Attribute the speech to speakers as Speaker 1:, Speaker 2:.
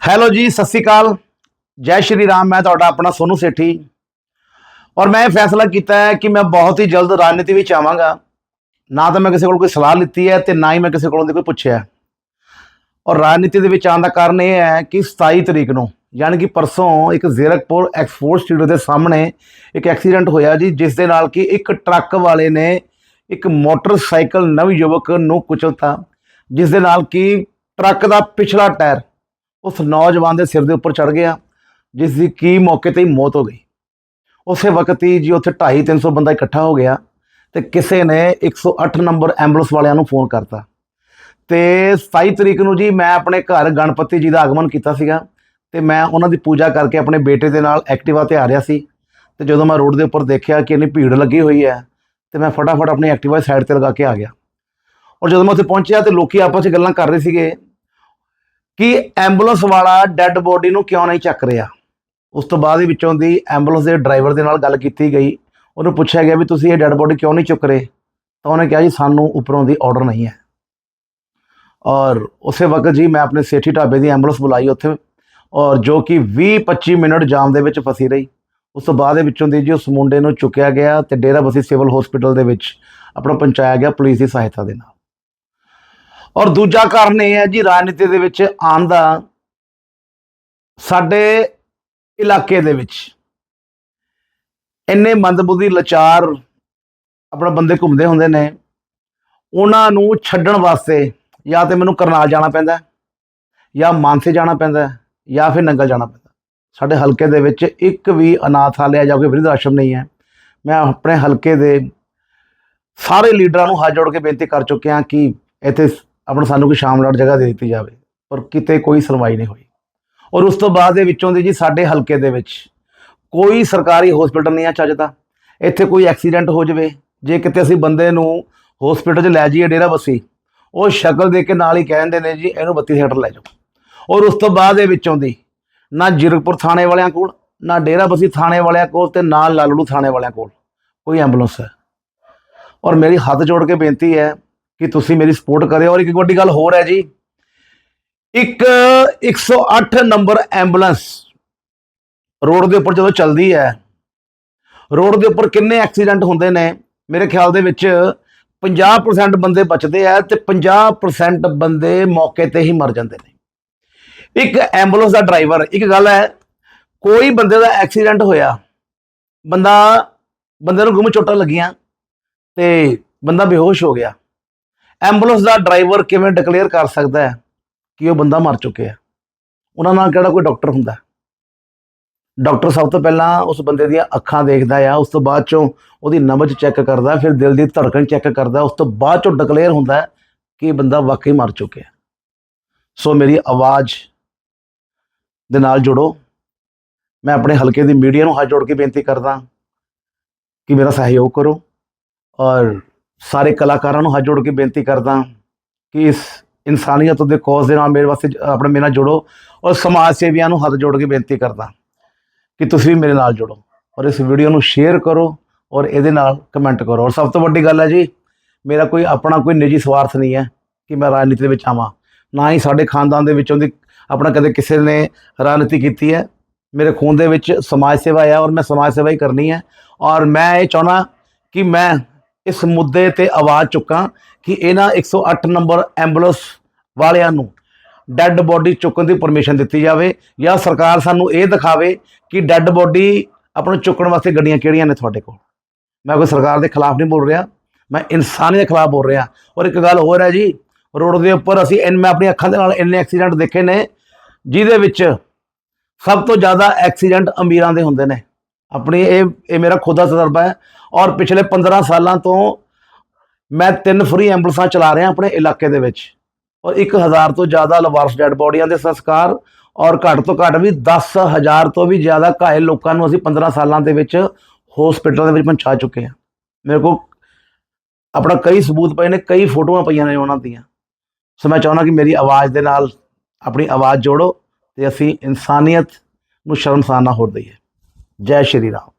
Speaker 1: Hello ਜੀ, ਸਤਿ ਸ਼੍ਰੀ ਅਕਾਲ। ਜੈ ਸ਼੍ਰੀ ਰਾਮ, ਮੈਂ ਤੁਹਾਡਾ ਆਪਣਾ ਸੋਨੂ ਸੇਠੀ। ਔਰ ਮੈਂ ਇਹ ਫੈਸਲਾ ਕੀਤਾ ਹੈ ਕਿ ਮੈਂ ਬਹੁਤ ਹੀ ਜਲਦ ਰਾਜਨੀਤੀ ਵਿੱਚ ਆਵਾਂਗਾ। ਨਾ ਤਾਂ ਮੈਂ ਕਿਸੇ ਕੋਲ ਕੋਈ ਸਲਾਹ ਲਿੱਤੀ ਹੈ ਤੇ ਨਾ ਹੀ ਮੈਂ ਕਿਸੇ ਕੋਲੋਂ ਦੀ ਕੋਈ ਪੁੱਛਿਆ ਔਰ ਰਾਜਨੀਤੀ ਦੇ ਵਿੱਚ ਆਉਣ ਦਾ ਕਾਰਨ ਇਹ ਹੈ ਕਿ 27 ਤਰੀਕ ਨੂੰ, ਯਾਨੀ ਕਿ ਪਰਸੋਂ ਇੱਕ ਜ਼ੀਰਕਪੁਰ ਐਕਸਪੋਰਟ ਸਟੂਡੀਓ ਦੇ ਸਾਹਮਣੇ ਇੱਕ ਐਕਸੀਡੈਂਟ ਹੋਇਆ ਜੀ, ਜਿਸ ਦੇ ਨਾਲ ਕਿ ਇੱਕ ਟਰੱਕ ਵਾਲੇ ਨੇ ਇੱਕ ਮੋਟਰਸਾਈਕਲ ਨਵ ਯੁਵਕ ਨੂੰ ਕੁਚਲਤਾ, ਜਿਸ ਦੇ ਨਾਲ ਕਿ ਟਰੱਕ ਦਾ ਪਿਛਲਾ ਟਾਇਰ ਉਸ ਨੌਜਵਾਨ ਦੇ ਸਿਰ ਦੇ ਉੱਪਰ ਚੜ ਗਿਆ ਜਿਸ ਦੀ ਕੀ ਮੌਕੇ ਤੇ ਹੀ ਮੌਤ ਹੋ ਗਈ। ਉਸੇ ਵਕਤ ਹੀ ਜੀ ਉੱਥੇ 2.5 300 ਬੰਦਾ ਇਕੱਠਾ ਹੋ ਗਿਆ ਤੇ ਕਿਸੇ ਨੇ 108 ਨੰਬਰ ਐਂਬੂਲੈਂਸ ਵਾਲਿਆਂ ਨੂੰ ਫੋਨ ਕਰਤਾ। ਤੇ 27 ਤਰੀਕ ਨੂੰ ਜੀ ਮੈਂ ਆਪਣੇ ਘਰ ਗਣਪਤੀ ਜੀ ਦਾ ਆਗਮਨ ਕੀਤਾ ਸੀਗਾ ਤੇ ਮੈਂ ਉਹਨਾਂ ਦੀ ਪੂਜਾ ਕਰਕੇ ਆਪਣੇ ਬੇਟੇ ਦੇ ਨਾਲ ਐਕਟਿਵਾ ਤੇ ਆ ਰਿਹਾ ਸੀ ਤੇ ਜਦੋਂ ਮੈਂ ਰੋਡ ਦੇ ਉੱਪਰ ਦੇਖਿਆ ਕਿ ਇੰਨੀ ਭੀੜ ਲੱਗੀ ਹੋਈ ਹੈ, ਤੇ ਮੈਂ ਫਟਾਫਟ ਆਪਣੀ ਐਕਟਿਵਾ ਸਾਈਡ ਤੇ ਲਗਾ ਕੇ ਆ ਗਿਆ। ਔਰ ਜਦੋਂ ਮੈਂ ਉੱਥੇ ਪਹੁੰਚਿਆ ਤੇ ਲੋਕੀ ਆਪਸ ਵਿੱਚ ਗੱਲਾਂ ਕਰ ਰਹੇ ਸੀਗੇ ਕਿ ਐਂਬੂਲੈਂਸ ਵਾਲਾ ਡੈੱਡ ਬੋਡੀ ਨੂੰ ਕਿਉਂ ਨਹੀਂ ਚੱਕ ਰਿਹਾ? ਉਸ ਤੋਂ ਬਾਅਦ ਵਿੱਚੋਂ ਦੀ ਐਂਬੂਲੈਂਸ ਦੇ ਡਰਾਈਵਰ ਦੇ ਨਾਲ ਗੱਲ ਕੀਤੀ ਗਈ। ਉਹਨੂੰ ਪੁੱਛਿਆ ਗਿਆ ਵੀ ਤੁਸੀਂ ਇਹ ਡੈੱਡ ਬੋਡੀ ਕਿਉਂ ਨਹੀਂ ਚੁੱਕ ਰਹੇ? ਤਾਂ ਉਹਨੇ ਕਿਹਾ ਜੀ, ਸਾਨੂੰ ਉੱਪਰੋਂ ਦੀ ਆਰਡਰ ਨਹੀਂ ਹੈ। ਔਰ ਉਸੇ ਵਕਤ ਜੀ ਮੈਂ ਆਪਣੇ ਸੇਠੀ ਢਾਬੇ ਦੀ ਐਂਬੂਲੈਂਸ ਬੁਲਾਈ ਉੱਥੇ ਔਰ ਜੋ ਕਿ 20-25 ਮਿੰਟ ਜਾਮ ਦੇ ਵਿੱਚ ਫਸੀ ਰਹੀ। ਉਸ ਤੋਂ ਬਾਅਦ ਦੇ ਵਿੱਚੋਂ ਦੀ ਜੀ ਉਸ ਮੁੰਡੇ ਨੂੰ ਚੁੱਕਿਆ ਗਿਆ ਤੇ ਡੇਰਾ ਬਸੀ ਸਿਵਲ ਹਸਪੀਟਲ ਦੇ ਵਿੱਚ ਆਪਣਾ ਪਹੁੰਚਾਇਆ ਗਿਆ ਪੁਲਿਸ ਦੀ ਸਹਾਇਤਾ ਦੇ ਨਾਲ। ਔਰ ਦੂਜਾ ਕਾਰਨ ਇਹ ਹੈ ਜੀ, ਰਾਜਨੀਤੀ ਦੇ ਵਿੱਚ ਆਉਣ ਦਾ ਸਾਡੇ ਇਲਾਕੇ ਦੇ ਵਿੱਚ ਇੰਨੇ ਮੰਦਬੁੱਧੀ ਲਾਚਾਰ ਆਪਣਾ ਬੰਦੇ ਘੁੰਮਦੇ ਹੁੰਦੇ ਨੇ, ਉਹਨਾਂ ਨੂੰ ਛੱਡਣ ਵਾਸਤੇ ਜਾਂ ਤੇ ਮੈਨੂੰ ਕਰਨਾਲ ਜਾਣਾ ਪੈਂਦਾ ਜਾਂ ਮਾਨਸੇ ਜਾਣਾ ਪੈਂਦਾ ਜਾਂ ਫਿਰ ਨੰਗਲ ਜਾਣਾ ਪੈਂਦਾ ਸਾਡੇ ਹਲਕੇ ਦੇ ਵਿੱਚ ਇੱਕ ਵੀ ਅਨਾਥਾਲਿਆ ਜਾਂ ਕੋਈ ਬਿਰਧ ਆਸ਼ਰਮ ਨਹੀਂ ਹੈ। ਮੈਂ ਆਪਣੇ ਹਲਕੇ ਦੇ ਸਾਰੇ ਲੀਡਰਾਂ ਨੂੰ ਹੱਥ ਜੋੜ ਕੇ ਬੇਨਤੀ ਕਰ ਚੁੱਕਿਆ ਕਿ ਇੱਥੇ ਆਪਣਾ ਸਾਨੂੰ ਕੋਈ ਸ਼ਾਮਲਾਟ ਜਗ੍ਹਾ ਦੇ ਦਿੱਤੀ ਜਾਵੇ ਪਰ ਕਿਤੇ ਕੋਈ ਸੁਣਵਾਈ ਨਹੀਂ ਹੋਈ। ਔਰ ਉਸ ਤੋਂ ਬਾਅਦ ਦੇ ਵਿੱਚੋਂ ਦੀ ਜੀ ਸਾਡੇ ਹਲਕੇ ਦੇ ਵਿੱਚ ਕੋਈ ਸਰਕਾਰੀ ਹਸਪੀਟਲ ਨਹੀਂ ਆ ਚੱਜਦਾ ਇੱਥੇ ਕੋਈ ਐਕਸੀਡੈਂਟ ਹੋ ਜਾਵੇ, ਜੇ ਕਿਤੇ ਅਸੀਂ ਬੰਦੇ ਨੂੰ ਹਸਪੀਟਲ 'ਚ ਲੈ ਜਾਈਏ ਡੇਰਾ ਬੱਸੀ, ਉਹ ਸ਼ਕਲ ਦੇ ਕੇ ਨਾਲ ਹੀ ਕਹਿੰਦੇ ਨੇ ਜੀ, ਇਹਨੂੰ 32 ਸੈਕਟਰ ਲੈ ਜਾਓ। ਔਰ ਉਸ ਤੋਂ ਬਾਅਦ ਦੇ ਵਿੱਚੋਂ ਦੀ ਨਾ ਜਿਰਕਪੁਰ ਥਾਣੇ ਵਾਲਿਆਂ ਕੋਲ, ਨਾ ਡੇਰਾ ਬੱਸੀ ਥਾਣੇ ਵਾਲਿਆਂ ਕੋਲ ਤੇ ਨਾ ਲਾਲੜੂ ਥਾਣੇ ਵਾਲਿਆਂ ਕੋਲ ਕੋਈ ਐਂਬੂਲੈਂਸ ਹੈ। ਔਰ ਮੇਰੀ ਹੱਥ ਜੋੜ ਕੇ ਬੇਨਤੀ ਹੈ ਕਿ ਤੁਸੀਂ ਮੇਰੀ ਸਪੋਰਟ ਕਰਿਓ ਔਰ ਇੱਕ ਵੱਡੀ ਗੱਲ ਹੋਰ ਹੈ ਜੀ। ਇੱਕ 108 ਨੰਬਰ ਐਂਬੂਲੈਂਸ ਰੋਡ ਦੇ ਉੱਪਰ ਜਦੋਂ ਚੱਲਦੀ ਹੈ ਰੋਡ ਦੇ ਉੱਪਰ ਕਿੰਨੇ ਐਕਸੀਡੈਂਟ ਹੁੰਦੇ ਨੇ? ਮੇਰੇ ਖਿਆਲ ਦੇ ਵਿੱਚ 50% ਬੰਦੇ ਬਚਦੇ ਆ ਤੇ 50% ਬੰਦੇ ਮੌਕੇ ਤੇ ਹੀ ਮਰ ਜਾਂਦੇ ਨੇ। ਇੱਕ ਐਂਬੂਲੈਂਸ ਦਾ ਡਰਾਈਵਰ ਇੱਕ ਗੱਲ ਹੈ, ਕੋਈ ਬੰਦੇ ਦਾ ਐਕਸੀਡੈਂਟ ਹੋਇਆ, ਬੰਦਾ, ਬੰਦੇ ਨੂੰ ਗੁੰਮ ਚੋਟਾਂ ਲੱਗੀਆਂ ਤੇ ਬੰਦਾ ਬੇਹੋਸ਼ ਹੋ ਗਿਆ। ਐਂਬੂਲੈਂਸ ਦਾ ਡਰਾਈਵਰ ਕਿਵੇਂ ਡਿਕਲੇਅਰ ਕਰ ਸਕਦਾ ਹੈ ਕਿ ਉਹ ਬੰਦਾ ਮਰ ਚੁੱਕਿਆ ਉਹਨਾਂ ਨਾਲ ਕਿਹੜਾ ਕੋਈ ਡਾਕਟਰ ਹੁੰਦਾ ਡਾਕਟਰ ਸਭ ਤੋਂ ਪਹਿਲਾਂ ਉਸ ਬੰਦੇ ਦੀਆਂ ਅੱਖਾਂ ਦੇਖਦਾ ਆ, ਉਸ ਤੋਂ ਬਾਅਦ ਚੋਂ ਉਹਦੀ ਨਬਜ਼ ਚੈੱਕ ਕਰਦਾ, ਫਿਰ ਦਿਲ ਦੀ ਧੜਕਣ ਚੈੱਕ ਕਰਦਾ, ਉਸ ਤੋਂ ਬਾਅਦ ਚੋਂ ਡਿਕਲੇਅਰ ਹੁੰਦਾ ਕਿ ਇਹ ਬੰਦਾ ਵਾਕਈ ਮਰ ਚੁੱਕਿਆ ਸੋ ਮੇਰੀ ਆਵਾਜ਼ ਦੇ ਨਾਲ ਜੁੜੋ। ਮੈਂ ਆਪਣੇ ਹਲਕੇ ਦੀ ਮੀਡੀਆ ਨੂੰ ਹੱਥ ਜੋੜ ਕੇ ਬੇਨਤੀ ਕਰਦਾ ਕਿ ਮੇਰਾ ਸਹਿਯੋਗ ਕਰੋ ਔਰ ਸਾਰੇ ਕਲਾਕਾਰਾਂ ਨੂੰ ਹੱਥ ਜੋੜ ਕੇ ਬੇਨਤੀ ਕਰਦਾ ਕਿ ਇਸ ਇਨਸਾਨੀਅਤ ਦੇ ਕੌਜ਼ ਦੇ ਨਾਲ ਮੇਰੇ ਵਾਸਤੇ ਆਪਣੇ ਮੇਰੇ ਨਾਲ ਜੁੜੋ ਔਰ ਸਮਾਜ ਸੇਵੀਆਂ ਨੂੰ ਹੱਥ ਜੋੜ ਕੇ ਬੇਨਤੀ ਕਰਦਾ ਕਿ ਤੁਸੀਂ ਵੀ ਮੇਰੇ ਨਾਲ ਜੁੜੋ ਔਰ ਇਸ ਵੀਡੀਓ ਨੂੰ ਸ਼ੇਅਰ ਕਰੋ ਔਰ ਇਹਦੇ ਨਾਲ ਕਮੈਂਟ ਕਰੋ। ਔਰ ਸਭ ਤੋਂ ਵੱਡੀ ਗੱਲ ਹੈ ਜੀ, ਮੇਰਾ ਕੋਈ ਆਪਣਾ ਕੋਈ ਨਿੱਜੀ ਸਵਾਰਥ ਨਹੀਂ ਹੈ ਕਿ ਮੈਂ ਰਾਜਨੀਤੀ ਦੇ ਵਿੱਚ ਆਵਾਂ। ਨਾ ਹੀ ਸਾਡੇ ਖਾਨਦਾਨ ਦੇ ਵਿੱਚੋਂ ਦੀ ਆਪਣਾ ਕਦੇ ਕਿਸੇ ਨੇ ਰਾਜਨੀਤੀ ਕੀਤੀ ਹੈ। ਮੇਰੇ ਖੂਨ ਦੇ ਵਿੱਚ ਸਮਾਜ ਸੇਵਾ ਹੈ ਔਰ ਮੈਂ ਸਮਾਜ ਸੇਵਾ ਹੀ ਕਰਨੀ ਹੈ। ਔਰ ਮੈਂ ਇਹ ਚਾਹੁੰਦਾ ਕਿ ਮੈਂ ਇਸ ਮੁੱਦੇ ਤੇ ਆਵਾਜ਼ ਚੁੱਕਾਂ ਕਿ ਇਹਨਾਂ 108 ਨੰਬਰ ਐਂਬੂਲੈਂਸ ਵਾਲਿਆਂ ਨੂੰ ਡੈੱਡ ਬੋਡੀ ਚੁੱਕਣ ਦੀ ਪਰਮਿਸ਼ਨ ਦਿੱਤੀ ਜਾਵੇ ਜਾਂ ਸਰਕਾਰ ਸਾਨੂੰ ਇਹ ਦਿਖਾਵੇ ਕਿ ਡੈੱਡ ਬੋਡੀ ਆਪਾਂ ਨੂੰ ਚੁੱਕਣ ਵਾਸਤੇ ਗੱਡੀਆਂ ਕਿਹੜੀਆਂ ਨੇ ਤੁਹਾਡੇ ਕੋਲ। ਮੈਂ ਕੋਈ ਸਰਕਾਰ ਦੇ ਖਿਲਾਫ ਨਹੀਂ ਬੋਲ ਰਿਹਾ, ਮੈਂ ਇਨਸਾਨੀ ਦੇ ਖਿਲਾਫ ਬੋਲ ਰਿਹਾ। ਔਰ ਇੱਕ ਗੱਲ ਹੋਰ ਹੈ ਜੀ, ਰੋਡ ਦੇ ਉੱਪਰ ਅਸੀਂ ਇੰਨ- ਮੈਂ ਆਪਣੀਆਂ ਅੱਖਾਂ ਦੇ ਨਾਲ ਇੰਨੇ ਐਕਸੀਡੈਂਟ ਦੇਖੇ ਨੇ, ਜਿਹਦੇ ਵਿੱਚ ਸਭ ਤੋਂ ਜ਼ਿਆਦਾ ਐਕਸੀਡੈਂਟ ਅਮੀਰਾਂ ਦੇ ਹੁੰਦੇ ਨੇ। ਆਪਣੀ ਇਹ ਇਹ ਮੇਰਾ ਖੁਦ ਦਾ ਤਜਰਬਾ ਹੈ ਔਰ ਪਿਛਲੇ 15 ਸਾਲਾਂ ਤੋਂ ਮੈਂ ਤਿੰਨ ਫਰੀ ਐਂਬੂਲੈਂਸਾਂ ਚਲਾ ਰਿਹਾ ਆਪਣੇ ਇਲਾਕੇ ਦੇ ਵਿੱਚ ਔਰ 1000 ਤੋਂ ਜ਼ਿਆਦਾ ਲਵਾਰਸ ਡੈਡ ਬੋਡੀਆਂ ਦੇ ਸੰਸਕਾਰ ਔਰ ਘੱਟ ਤੋਂ ਘੱਟ ਵੀ 10000 ਤੋਂ ਵੀ ਜ਼ਿਆਦਾ ਘਾਇਲ ਲੋਕਾਂ ਨੂੰ ਅਸੀਂ 15 ਸਾਲਾਂ ਦੇ ਵਿੱਚ ਹਸਪੀਟਲਾਂ ਦੇ ਵਿੱਚ ਪਹੁੰਚਾ ਚੁੱਕੇ ਹਾਂ। ਮੇਰੇ ਕੋਲ ਆਪਣਾ ਕਈ ਸਬੂਤ ਪਏ ਨੇ, ਕਈ ਫੋਟੋਆਂ ਪਈਆਂ ਨੇ ਉਹਨਾਂ ਦੀਆਂ। ਸੋ ਮੈਂ ਚਾਹੁੰਦਾ ਕਿ ਮੇਰੀ ਆਵਾਜ਼ ਦੇ ਨਾਲ ਆਪਣੀ ਆਵਾਜ਼ ਜੋੜੋ ਤੇ ਅਸੀਂ ਇਨਸਾਨੀਅਤ ਨੂੰ ਸ਼ਰਮਸਾਰ ਨਾ ਹੋਣ ਦਈਏ। ਜੈ ਸ਼੍ਰੀ ਰਾਮ।